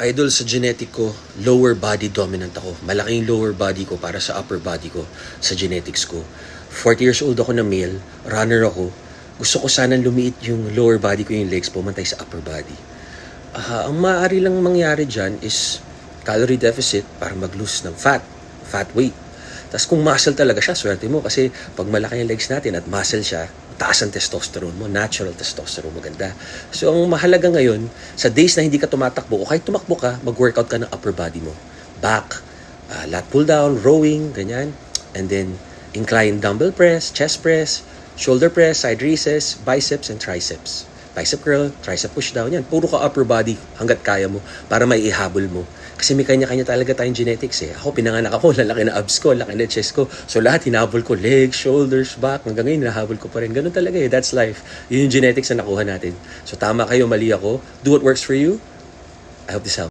Idol sa genetic ko, lower body dominant ako. Malaking lower body ko para sa upper body ko sa genetics ko. 40 years old ako na male, runner ako. Gusto ko sana lumiit yung lower body ko yung legs, pumantay sa upper body. Ah, ang maaari lang mangyari dyan is calorie deficit para mag-lose ng fat, fat weight. Tapos kung muscle talaga siya, swerte mo. Kasi pag malaki yung legs natin at muscle siya, taas ang testosterone mo, natural testosterone, maganda. So ang mahalaga ngayon, sa days na hindi ka tumatakbo, o kahit tumakbo ka, mag-workout ka ng upper body mo. Back, ah, lat pull down, rowing, ganyan. And then, incline dumbbell press, chest press, shoulder press, side raises, biceps, and triceps. Bicep curl, tricep push down, yan. Puro ka upper body hanggat kaya mo para may ihabol mo. Kasi may kanya-kanya talaga tayong genetics eh. Ako, pinanganak ako, lalaki na abs ko, laki na chest ko. So lahat hinabol ko, legs, shoulders, back, hanggang ngayon hinahabol ko pa rin. Ganun talaga eh, that's life. Yun yung genetics na nakuha natin. So tama kayo, mali ako. Do what works for you. I hope this helps.